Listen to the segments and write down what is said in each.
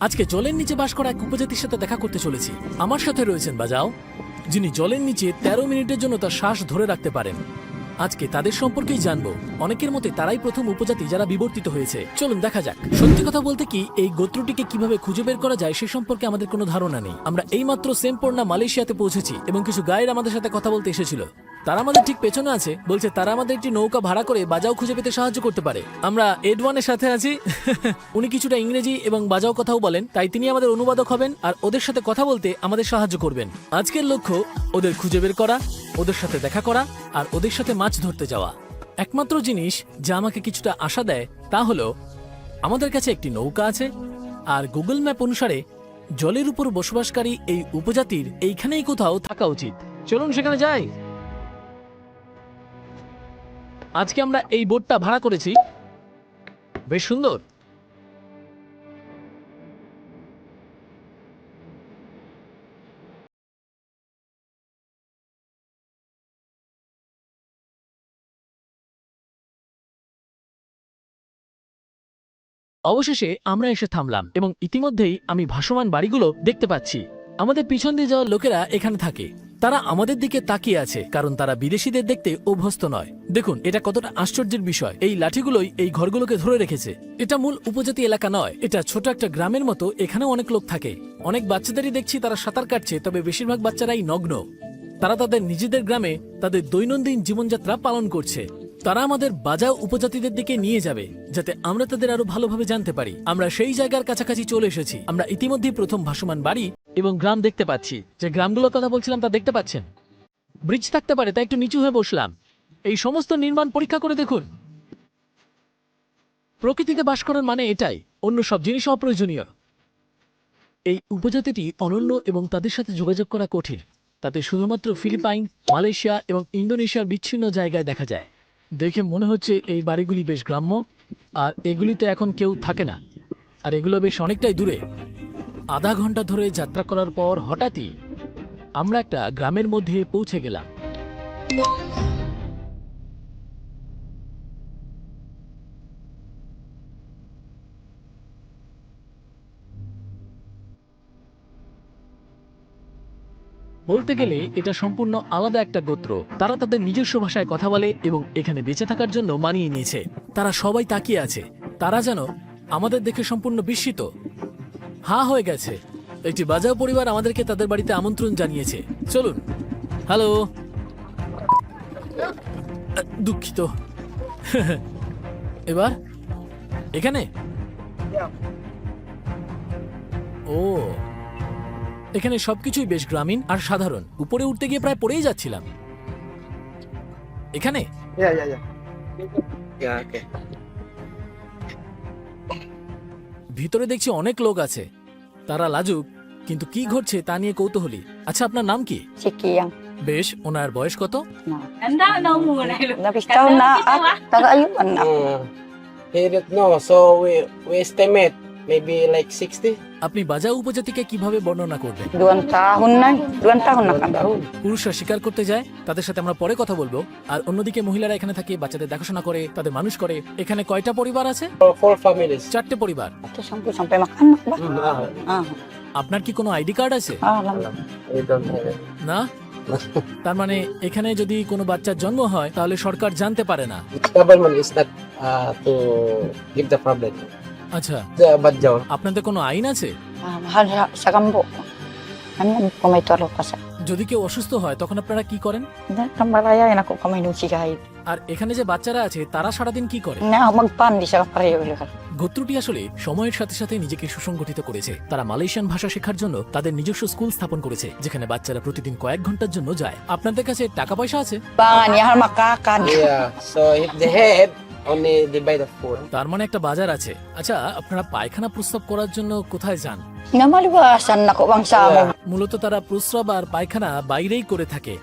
আজকে জলের নিচে বাস করা এক উপজাতির সাথে দেখা করতে চলেছি। আমার সাথে রয়েছেন বাজাও, যিনি জলের নিচে তেরো মিনিটের জন্য তার শ্বাস ধরে রাখতে পারেন। আজকে তাদের সম্পর্কেই জানব। অনেকের মতে তারাই প্রথম উপজাতি যারা বিবর্তিত হয়েছে। চলুন দেখা যাক। সত্যি কথা বলতে কি, এই গোত্রটিকে কীভাবে খুঁজে বের করা যায় সে সম্পর্কে আমাদের কোনো ধারণা নেই। আমরা এইমাত্র সেমপর্ণা মালয়েশিয়াতে পৌঁছেছি এবং কিছু গাইড আমাদের সাথে কথা বলতে এসেছিল। তারা আমাদের ঠিক পেছনে আছে, বলছে তারা আমাদের একটি নৌকা ভাড়া করে বাজাও খুঁজে পেতে সাহায্য করতে পারে। আমরা এডওয়ানের সাথে আছি। উনি কিছুটা ইংরেজি এবং বাজাও কথাও বলেন, তাই তিনি আমাদের অনুবাদক হবেন আর ওদের সাথে কথা বলতে আমাদের সাহায্য করবেন। আজকের লক্ষ্য, ওদের খুঁজে বের করা। ওদের সাথে দেখা করা আর ওদের সাথে মাছ ধরতে যাওয়া। একমাত্র জিনিস যা আমাকে কিছুটা আশা দেয় তা হলো, আমাদের কাছে একটি নৌকা আছে আর গুগল ম্যাপ অনুসারে জলের উপর বসবাসকারী এই উপজাতির এইখানেই কোথাও থাকা উচিত। চলুন সেখানে যাই। আজকে আমরা এই বোটটা ভাড়া করেছি। বেশ সুন্দর। অবশেষে আমরা এসে থামলাম এবং ইতিমধ্যেই আমি ভাসমান বাড়িগুলো দেখতে পাচ্ছি। আমাদের পিছন দিয়ে যাওয়া লোকেরা এখানে থাকে। তারা আমাদের দিকে তাকিয়ে আছে, কারণ তারা বিদেশিদের দেখতে অভ্যস্ত নয়। দেখুন, এটা কতটা আশ্চর্যের বিষয়। এই লাঠিগুলোই এই ঘরগুলোকে ধরে রেখেছে। এটা মূল উপজাতি এলাকা নয়, এটা ছোট একটা গ্রামের মতো, এখানেও অনেক লোক থাকে। অনেক বাচ্চাদেরই দেখছি তারা সাঁতার কাটছে, তবে বেশিরভাগ বাচ্চারাই নগ্ন। তারা তাদের নিজেদের গ্রামে তাদের দৈনন্দিন জীবনযাত্রা পালন করছে। তারা আমাদের বাজাও উপজাতিদের দিকে নিয়ে যাবে, যাতে আমরা তাদের আরও ভালোভাবে জানতে পারি। আমরা সেই জায়গার কাছাকাছি চলে এসেছি। আমরা ইতিমধ্যেই প্রথম ভাসমান বাড়ি এবং গ্রাম দেখতে পাচ্ছি। যে গ্রামগুলোর কথা বলছিলাম তা দেখতে পাচ্ছেন? ব্রিজ থাকতে পারে, তাই একটু নিচু হয়ে বসলাম। এই সমস্ত নির্মাণ পরীক্ষা করে দেখুন। প্রকৃতিতে বাস করার মানে এটাই, অন্য সব জিনিস অপ্রয়োজনীয়। এই উপজাতিটি অনন্য এবং তাদের সাথে যোগাযোগ করা কঠিন। তাতে শুধুমাত্র ফিলিপাইন, মালয়েশিয়া এবং ইন্দোনেশিয়ার বিচ্ছিন্ন জায়গায় দেখা যায়। দেখে মনে হচ্ছে এই বাড়িগুলি বেশ গ্রাম্য, আর এগুলিতে এখন কেউ থাকে না। আর এগুলো বেশ অনেকটাই দূরে। আধা ঘণ্টা ধরে যাত্রা করার পর হঠাৎই আমরা একটা গ্রামের মধ্যে পৌঁছে গেলাম। বলতে গেলে, এটা সম্পূর্ণ আলাদা একটা গোত্র। তারা তাদের নিজস্ব ভাষায় কথা বলে এবং এখানে বেঁচে থাকার জন্য মানিয়ে নিয়েছে। তারা সবাই তাকিয়ে আছে। তারা যেন আমাদের দেখে সম্পূর্ণ বিস্মিত। হা হয়ে গেছে। একটি বাজাও পরিবার আমাদেরকে তাদের বাড়িতে আমন্ত্রণ জানিয়েছে। চলুন। হ্যালো। দুঃখিত। এবার? এখানে? ও। এখানে সবকিছুই বেশ গ্রামীণ আর সাধারণ উপরে উঠতে গিয়ে প্রায় পড়েই যাচ্ছিলাম এখানে Yeah, yeah, yeah. Yeah, okay. ভিতরে দেখছি অনেক লোক আছে তারা লাজুক কিন্তু কি ঘটছে তা নিয়ে কৌতূহলী আচ্ছা আপনার নাম কি. বেশ ওনার বয়স কত Na. Anda na muna. Nabistaw na at tagaayuan na. He don't so we we estimate maybe like 60 আপনি বাজাও উপজাতিকে কীভাবে বর্ণনা করবেন. পুরুষরা শিকার করতে যায় তাদের সাথে আমরা পরে কথা বলব। আর অন্যদিকে মহিলারা এখানে থাকে বাচ্চাদের দেখাশোনা করে তাদের মানুষ করে। এখানে কয়টা পরিবার আছে? For four families. চারটে পরিবার? Mm, ah, Ah, আপনার কি কোনো আইডি কার্ড আছে. না? তার মানে এখানে যদি কোনো বাচ্চার jন্ম হয় তাহলে সরকার জানতে পারে না। Government is not to give the problem. আচ্ছা। The Badjaw. আপনাদের কোনো আইন আছে. যদি কেউ অসুস্থ হয় তখন আপনারা কি sigahid. আর এখানে যে বাচ্চারা আছে তারা সারাদিন কি করে? sa গোত্রটি আসলে সময়ের সাথে সাথে নিজেকে সুসংগঠিত করেছে। তারা মালয়েশিয়ান ভাষা শেখার জন্য তাদের নিজস্ব স্কুল স্থাপন করেছে যেখানে বাচ্চারা প্রতিদিন কয়েক ঘণ্টার জন্য যায়। আপনাদের kaছে টাকা পয়সা আছে? Only they buy the food. তার মানে একটা বাজার আছে আচ্ছা আপনারা পায়খানা প্রস্রাব করার জন্য কোথায় যান Namaliwasan na ko bang sa Yeah. মূলত তারা প্রস্রাব আর পায়খানা বাইরেই করে থাকে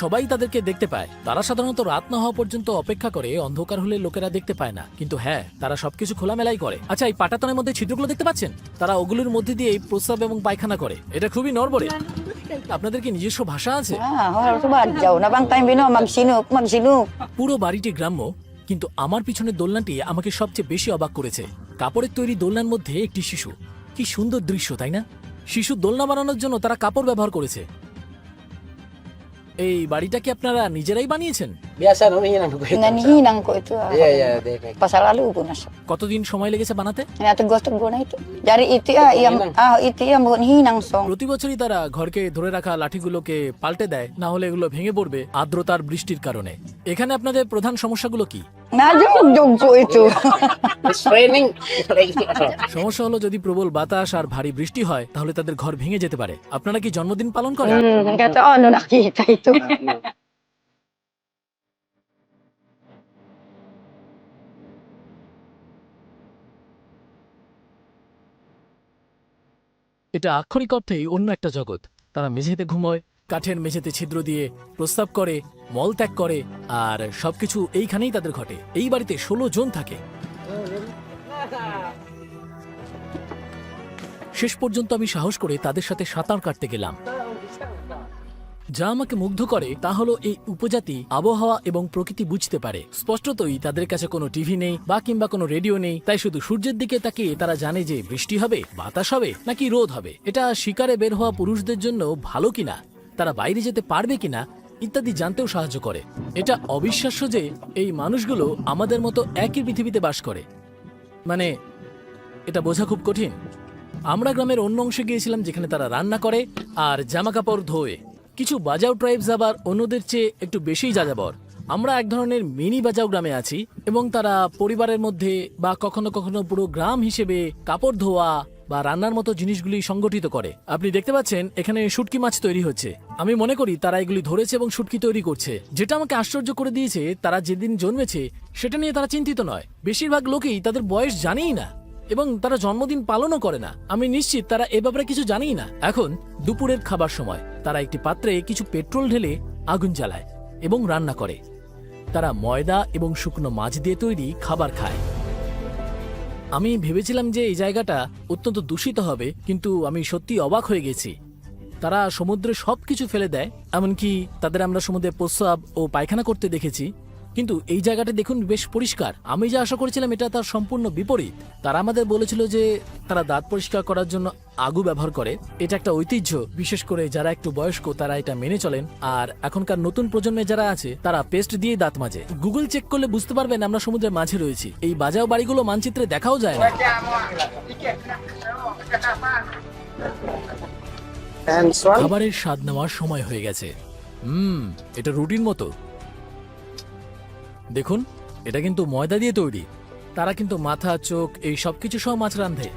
সবাই তাদেরকে দেখতে পায় তারা সাধারণত রাত না হওয়া পর্যন্ত অপেক্ষা করে অন্ধকার হলে লোকেরা দেখতে পায় না কিন্তু হ্যাঁ তারা সবকিছু খোলামেলাই করে আচ্ছা এই পাটাতনের মধ্যে ছিদ্রগুলো দেখতে পাচ্ছেন তারা ওগুলোর মধ্যে দিয়ে প্রস্রাব এবং পায়খানা করে এটা খুবই নড়বড়ে আপনাদের কি নিজস্ব ভাষা আছে Ah, wala. পুরো বাড়িটি গ্রাম্য কিন্তু আমার পিছনের দোলনাটি আমাকে সবচেয়ে বেশি অবাক করেছে। কাপড়ের তৈরি দোলনার মধ্যে একটি শিশু। কি সুন্দর দৃশ্য তাই না? শিশু দোলনা বানানোর জন্য তারা কাপড় ব্যবহার করেছে। এই বাড়িটা কি আপনারা নিজেরাই বানিয়েছেন. কতদিন সময় লেগেছে বানাতে. প্রতি বছরই তারা ঘরকে ধরে রাখা লাঠিগুলোকে পাল্টে দেয় না হলে এগুলো ভেঙে পড়বে আর্দ্রতার বৃষ্টির কারণে। এখানে আপনাদের প্রধান সমস্যাগুলো কি? সমস্যা হলো যদি প্রবল বাতাস আর ভারী বৃষ্টি হয় তাহলে তাদের ঘর ভেঙে যেতে পারে। আপনারা কি জন্মদিন পালন করেন. এটা আক্ষরিক অর্থেই অন্য একটা জগৎ। তারা মেঝেতে ঘুমোয় কাঠের মেঝেতে ছিদ্র দিয়ে প্রস্তাব করে, মল ত্যাগ করে, আর সবকিছু এইখানেই তাদের ঘটে। এই বাড়িতে ষোলো জন থাকে। শেষ পর্যন্ত আমি সাহস করে তাদের সাথে সাঁতার কাটতে গেলাম। যা আমাকে মুগ্ধ করে, তা হলো এই উপজাতি আবহাওয়া এবং প্রকৃতি বুঝতে পারে। স্পষ্টতই তাদের কাছে কোনো টিভি নেই, বা কিংবা কোনো রেডিও নেই। তাই শুধু সূর্যের দিকে তাকিয়ে তারা জানে যে বৃষ্টি হবে, বাতাস হবে, নাকি রোদ হবে। এটা শিকারে বের হওয়া পুরুষদের জন্য ভালো কিনা? তারা বাইরে যেতে পারবে কিনা ইত্যাদি জানতেও সাহায্য করে। এটা অবিশ্বাস্য যে এই মানুষগুলো আমাদের মতো একই পৃথিবীতে বাস করে। মানে এটা বোঝা খুব কঠিন। আমরা গ্রামের অন্য অংশে গিয়েছিলাম যেখানে তারা রান্না করে আর জামা কাপড় ধোয়ে। কিছু বাজাও ট্রাইবস আবার অন্যদের চেয়ে একটু বেশিই যাযাবর। আমরা এক ধরনের মিনি বাজাও গ্রামে আছি এবং তারা পরিবারের মধ্যে বা কখনো কখনো পুরো গ্রাম হিসেবে কাপড় ধোয়া বা রান্নার মতো জিনিসগুলি সংগঠিত করে। আপনি দেখতে পাচ্ছেন, এখানে শুটকি মাছ তৈরি হচ্ছে। আমি মনে করি তারা এগুলি ধরেছে এবং শুটকি তৈরি করছে। যেটা আমাকে আশ্চর্য করে দিয়েছে, তারা যেদিন জন্মেছে, সেটা নিয়ে তারা চিন্তিত নয়। বেশিরভাগ লোকেই তাদের বয়স জানেই না, এবং তারা জন্মদিন পালনও করে না। আমি নিশ্চিত তারা এ ব্যাপারে কিছু জানেই না। এখন, দুপুরের খাবার সময়, তারা একটি পাত্রে কিছু পেট্রোল ঢেলে আগুন জ্বালায় এবং রান্না করে। তারা ময়দা এবং শুকনো মাছ দিয়ে তৈরি খাবার খায়। আমি ভেবেছিলাম যে এই জায়গাটা অত্যন্ত দূষিত হবে, কিন্তু আমি সত্যি অবাক হয়ে গেছি। তারা সমুদ্রে সব কিছু ফেলে দেয়, এমনকি তাদের আমরা সমুদ্রে প্রস্রাব ও পায়খানা করতে দেখেছি। কিন্তু এই জায়গাটা দেখুন বেশ পরিষ্কার। আমি যা আশা করেছিলাম এটা তার সম্পূর্ণ বিপরীত। তারা আমাদের বলেছিল যে তারা দাঁত পরিষ্কার করার জন্য আগু ব্যবহার করে। এটা একটা ঐতিহ্য বিশেষ করে যারা একটু বয়স্ক তারা এটা মেনে চলেন। আর এখনকার নতুন প্রজন্মে যারা আছে তারা পেস্ট দিয়ে দাঁত মাজে। গুগল চেক করলে বুঝতে পারবেন আমরা সমুদ্রের মাঝে রয়েছি। এই বাজাও বাড়িগুলো মানচিত্রে দেখাও যায় না। খাবারের স্বাদ নেওয়ার সময় হয়ে গেছে। হুম এটা রুটিন মতো। দেখুন এটা কিন্তু ময়দা দিয়ে তৈরি। তারা কিন্তু মাথা চোখ এই সব কিছু সহ মাছ রান্ধে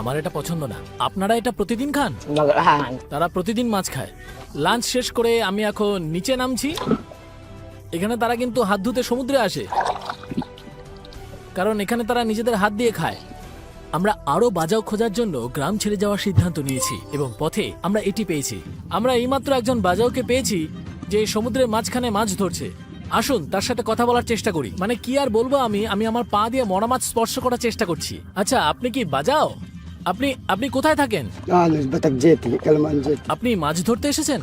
আমার এটা পছন্দ না। আপনারা এটা প্রতিদিন খান? তারা প্রতিদিন মাছ খায়। লাঞ্চ শেষ করে আমি এখন নিচে নামছি। এখানে তারা কিন্তু হাত ধুতে সমুদ্রে আসে। কারণ এখানে তারা নিজেদের হাত দিয়ে খায়। আমরা আরও বাজাও খোঁজার জন্য গ্রাম ছেড়ে যাওয়ার সিদ্ধান্ত নিয়েছি এবং পথে আমরা এটি পেয়েছি। আমরা এইমাত্র একজন বাজাওকে পেয়েছি যে সমুদ্রের মাঝখানে মাছ ধরছে। আসুন তার সাথে কথা বলার চেষ্টা করি। মানে কি আর বলব আমি? আমি আমার পা দিয়ে মরা মাছ স্পর্শ করার চেষ্টা করছি। আচ্ছা আপনি কি বাজাও? আপনি আপনি কোথায় থাকেন. আপনি মাছ ধরতে এসেছেন.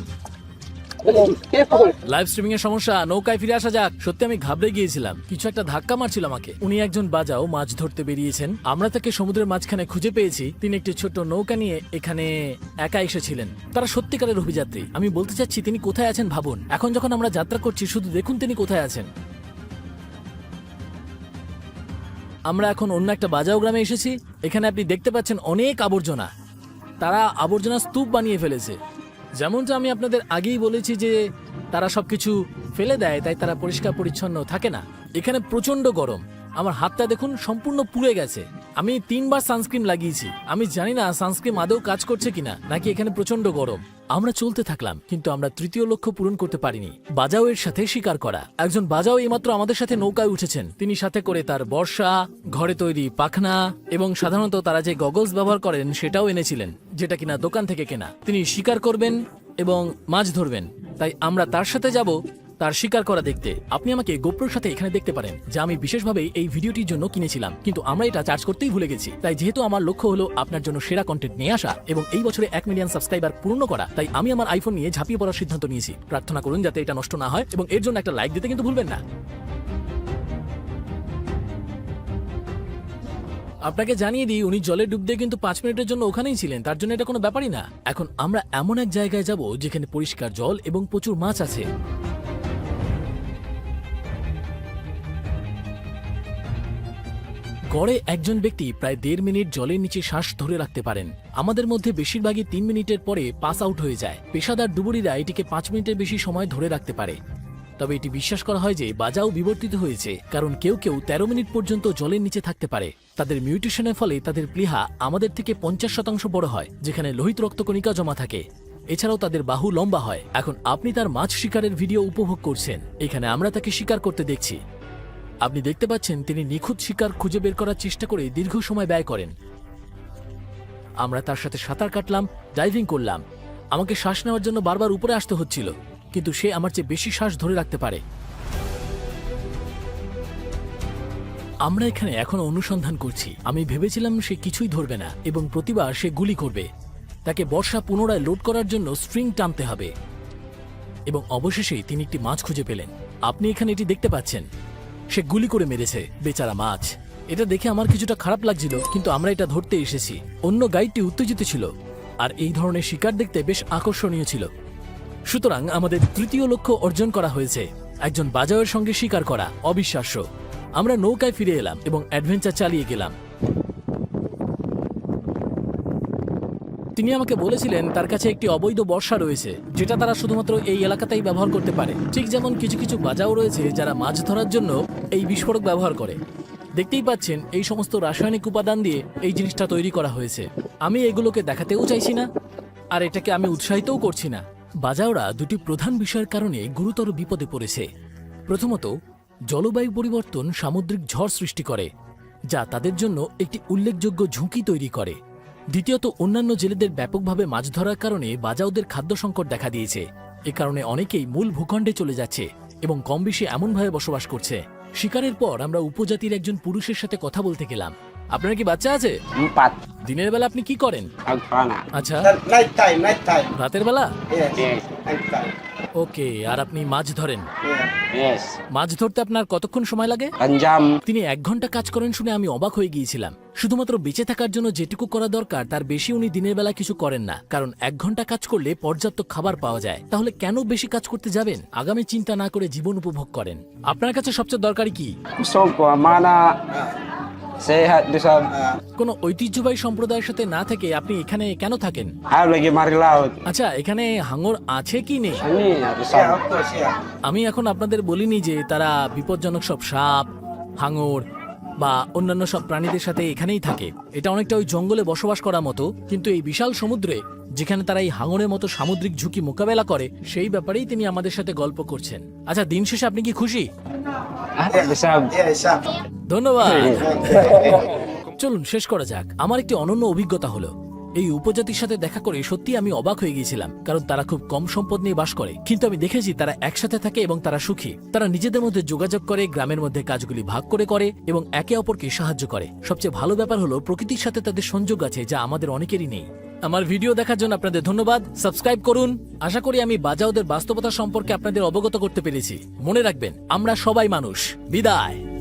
লাইভ স্ট্রিমিং এর সমস্যা, নৌকায় ফিরে আসা যাক। সত্যি আমি ঘাবড়ে গিয়েছিলাম। কিছু একটা ধাক্কা মারছিল আমাকে। উনি একজন বাজাও মাছ ধরতে বেরিয়েছেন। আমরা তাকে সমুদ্রের মাঝখানে খুঁজে পেয়েছি। তিনি একটি ছোট্ট নৌকা নিয়ে এখানে একা এসেছিলেন। তারা সত্যিকারের অভিযাত্রী। আমি বলতে চাচ্ছি, তিনি কোথায় আছেন ভাবুন। এখন যখন আমরা যাত্রা করছি, শুধু দেখুন তিনি কোথায় আছেন। আমরা এখন অন্য একটা বাজাও গ্রামে এসেছি। এখানে আপনি দেখতে পাচ্ছেন অনেক আবর্জনা। তারা আবর্জনা স্তূপ বানিয়ে ফেলেছে। যেমনটা আমি আপনাদের আগেই বলেছি যে তারা সব কিছু ফেলে দেয়, তাই তারা পরিষ্কার পরিচ্ছন্ন থাকে না। এখানে প্রচণ্ড গরম। আমার হাতটা দেখুন সম্পূর্ণ পুড়ে গেছে। আমি তিনবার সানস্ক্রিন লাগিয়েছি। আমি জানি না সানস্ক্রিন আদৌ কাজ করছে কিনা, নাকি এখানে প্রচণ্ড গরম। আমরা চলতে থাকলাম, কিন্তু আমরা তৃতীয় লক্ষ্য পূরণ করতে পারিনি। বাজাও এর সাথে শিকার করা। একজন বাজাও এইমাত্র আমাদের সাথে নৌকায় উঠেছেন। তিনি সাথে করে তার বর্ষা, ঘরে তৈরি পাখনা এবং সাধারণত তারা যে গগলস ব্যবহার করেন সেটাও এনেছিলেন, যেটা কিনা দোকান থেকে কেনা। তিনি শিকার করবেন এবং মাছ ধরবেন। তাই আমরা তার সাথে যাব তার শিকার করা দেখতে। আপনি আমাকে গোপ্রোর সাথে এখানে দেখতে পারেন, যা আমি বিশেষভাবে এই ভিডিওটির জন্য কিনেছিলাম। কিন্তু আমরা এটা চার্জ করতেই ভুলে গেছি। তাই যেহেতু আমার লক্ষ্য হলো আপনার জন্য সেরা কন্টেন্ট নিয়ে আসা এবং এই বছরে এক মিলিয়ন সাবস্ক্রাইবার পূর্ণ করা, তাই আমি আমার আইফোন নিয়ে ঝাঁপিয়ে পড়ার সিদ্ধান্ত নিয়েছি। প্রার্থনা করুন যাতে এটা নষ্ট না হয় এবং এর জন্য একটা লাইক দিতে কিন্তু ভুলবেন না। আপনাকে জানিয়ে দিই, উনি জলে ডুব দিয়ে কিন্তু পাঁচ মিনিটের জন্য ওখানেই ছিলেন। তার জন্য এটা কোনো ব্যাপারই না। এখন আমরা এমন এক জায়গায় যাব যেখানে পরিষ্কার জল এবং প্রচুর মাছ আছে। গড়ে একজন ব্যক্তি প্রায় দেড় মিনিট জলের নিচে শ্বাস ধরে রাখতে পারেন। আমাদের মধ্যে বেশিরভাগই তিন মিনিটের পরে পাস আউট হয়ে যায়। পেশাদার ডুবুরিরা এটিকে পাঁচ মিনিটের বেশি সময় ধরে রাখতে পারে। তবে এটি বিশ্বাস করা হয় যে বাজাও বিবর্তিত হয়েছে, কারণ কেউ কেউ তেরো মিনিট পর্যন্ত জলের নিচে থাকতে পারে। তাদের মিউটেশনের ফলে তাদের প্লীহা আমাদের থেকে পঞ্চাশ শতাংশ বড় হয়, যেখানে লোহিত রক্তকণিকা জমা থাকে। এছাড়াও তাদের বাহু লম্বা হয়। এখন আপনি তার মাছ শিকারের ভিডিও উপভোগ করছেন। এখানে আমরা তাকে শিকার করতে দেখছি। আপনি দেখতে পাচ্ছেন তিনি নিখুঁত শিকার খুঁজে বের করার চেষ্টা করে দীর্ঘ সময় ব্যয় করেন। আমরা তার সাথে সাঁতার কাটলাম ডাইভিং করলাম। আমাকে শ্বাস নেওয়ার জন্য বারবার উপরে আসতে হচ্ছিল, কিন্তু সে আমার চেয়ে বেশি শ্বাস ধরে রাখতে পারে। আমরা এখানে এখনও অনুসন্ধান করছি। আমি ভেবেছিলাম সে কিছুই ধরবে না এবং প্রতিবার সে গুলি করবে। তাকে বর্ষা পুনরায় লোড করার জন্য স্ট্রিং টানতে হবে। এবং অবশেষে তিনি একটি মাছ খুঁজে পেলেন। আপনি এখানে এটি দেখতে পাচ্ছেন। সে গুলি করে মেরেছে, বেচারা মাছ। এটা দেখে আমার কিছুটা খারাপ লাগছিল, কিন্তু আমরা এটা ধরতে এসেছি। অন্য গাইডটি উত্তেজিত ছিল, আর এই ধরনের শিকার দেখতে বেশ আকর্ষণীয় ছিল। সুতরাং আমাদের তৃতীয় লক্ষ্য অর্জন করা হয়েছে, একজন বাজারের সঙ্গে শিকার করা, অবিশ্বাস্য। আমরা নৌকায় ফিরে এলাম এবং অ্যাডভেঞ্চার চালিয়ে গেলাম। তিনি আমাকে বলেছিলেন, তার কাছে একটি অবৈধ বর্ষা রয়েছে, যেটা তারা শুধুমাত্র এই এলাকাতেই ব্যবহার করতে পারে। ঠিক যেমন কিছু কিছু বাজাও রয়েছে যারা মাছ ধরার জন্য এই বিস্ফোরক ব্যবহার করে। দেখতেই পাচ্ছেন, এই সমস্ত রাসায়নিক উপাদান দিয়ে এই জিনিসটা তৈরি করা হয়েছে। আমি এগুলোকে দেখাতেও চাইছি না, আর এটাকে আমি উৎসাহিতও করছি না। বাজাওরা দুটি প্রধান বিষয়ের কারণে গুরুতর বিপদে পড়েছে। প্রথমত, জলবায়ু পরিবর্তন সামুদ্রিক ঝড় সৃষ্টি করে, যা তাদের জন্য একটি উল্লেখযোগ্য ঝুঁকি তৈরি করে। দ্বিতীয়ত অন্যান্য জেলেদের ব্যাপকভাবে মাছ ধরার কারণে বাজাওদের খাদ্য সংকট দেখা দিয়েছে। এ কারণে অনেকেই মূল ভূখণ্ডে চলে যাচ্ছে এবং কম বেশি এমনভাবে বসবাস করছে। শিকারের পর আমরা উপজাতির একজন পুরুষের সাথে কথা বলতে গেলাম। আপনার কি বাচ্চা আছে? দিনের বেলা আপনি কি করেন? আচ্ছা. রাতের বেলা? ওকে আর আপনি মাছ ধরেন. Yes. মাছ ধরতে আপনার কতক্ষণ সময় লাগে. তিনি এক ঘণ্টা কাজ করেন শুনে আমি অবাক হয়ে গিয়েছিলাম। শুধুমাত্র বেঁচে থাকার জন্য যেটুকু করা দরকার তার বেশি উনি দিনের বেলা কিছু করেন না। কারণ এক ঘণ্টা কাজ করলে পর্যাপ্ত খাবার পাওয়া যায়। তাহলে কেন বেশি কাজ করতে যাবেন? আগামী চিন্তা না করে জীবন উপভোগ করেন। আপনার কাছে সবচেয়ে দরকারি কি? Gusto ko কোনো ঐতিহ্যবাহী সম্প্রদায়ের সাথে না থেকে আপনি এখানে কেন থাকেন? mari আচ্ছা এখানে হাঙর আছে কি নেই? course, yeah. আমি এখন আপনাদের বলিনি যে তারা বিপজ্জনক সব সাপ হাঙর বা অন্যান্য সব প্রাণীদের সাথে এখানেই থাকে। এটা অনেকটা ওই জঙ্গলে বসবাস করার মতো কিন্তু এই বিশাল সমুদ্রে যেখানে তারা এই হাঙরের মতো সামুদ্রিক ঝুঁকি মোকাবেলা করে সেই ব্যাপারেই তিনি আমাদের সাথে গল্প করছেন। আচ্ছা দিন শেষে আপনি কি খুশি? Ah, di sa Yeah, yeah. ধন্যবাদ চলুন শেষ করা যাক। আমার একটি অনন্য অভিজ্ঞতা হলো। এই উপজাতির সাথে দেখা করে সত্যি আমি অবাক হয়ে গিয়েছিলাম কারণ তারা খুব কম সম্পদ নিয়ে বাস করে। কিন্তু আমি দেখেছি তারা একসাথে থাকে এবং তারা সুখী। তারা নিজেদের মধ্যে যোগাযোগ করে গ্রামের মধ্যে কাজগুলি ভাগ করে করে এবং একে অপরকে সাহায্য করে। সবচেয়ে ভালো ব্যাপার হলো প্রকৃতির সাথে তাদের সংযোগ আছে যা আমাদের অনেকেরই নেই। আমার ভিডিও দেখার জন্য আপনাদের ধন্যবাদ। সাবস্ক্রাইব করুন। আশা করি আমি বাজাওদের বাস্তবতা সম্পর্কে আপনাদের অবগত করতে পেরেছি। মনে রাখবেন, আমরা সবাই মানুষ। বিদায়।